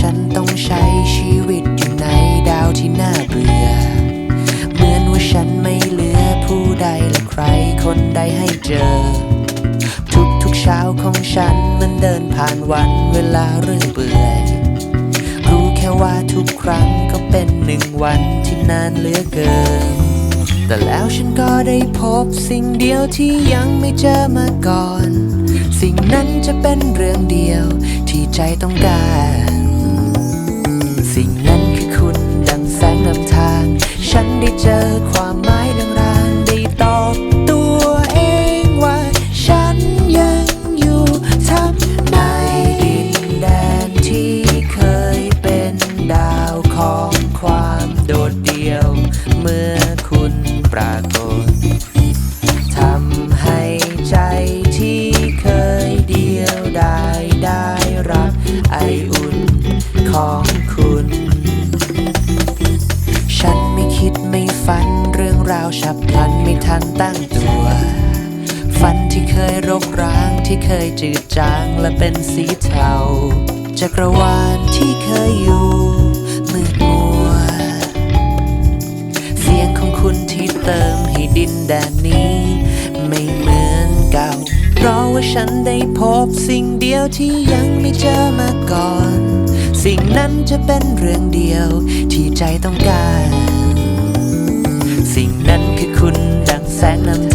ฉันต้องใช้ชีวิตอยู่ในดาวที่น่าเบื่อ เหมือนว่าฉันไม่เหลือผู้ใดและใครคนใดให้เจอ ทุกทุกเช้าของฉันมันเดินผ่านวันเวลาเรื่อยเบื่อรู้แค่ว่าทุกครั้งก็เป็นหนึ่งวันที่นานเหลือเกิน แต่แล้วฉันก็ได้พบสิ่งเดียวที่ยังไม่เจอมาก่อน สิ่งนั้นจะเป็นเรื่องเดียวที่ใจต้องการ สิ่งนั้นคือคุณดังแสงนำทาง ฉันได้เจอความหมายดังรานได้ตอบตัวเองว่า ฉันยังอยู่ทำในดินแดนที่เคยเป็นดาวของความโดดเดี่ยว เมื่อคุณปรากฏทำให้ใจที่เคยเดียวดายได้รับไออุ่นของ ฝันเรื่องราวฉับพลันไม่ทันตั้งตัว ฝันที่เคยรกร้างที่เคยจืดจางและเป็นสีเทาจักรวาลที่เคยอยู่มืดมัว เสียงของคุณที่เติมให้ดินแดนนี้ ไม่เหมือนเก่า เพราะว่าฉันได้พบสิ่งเดียวที่ยังไม่เจอมาก่อน สิ่งนั้นจะเป็นเรื่องเดียวที่ใจต้องการ สิ่งนั้นคือคุณดังแสงนำ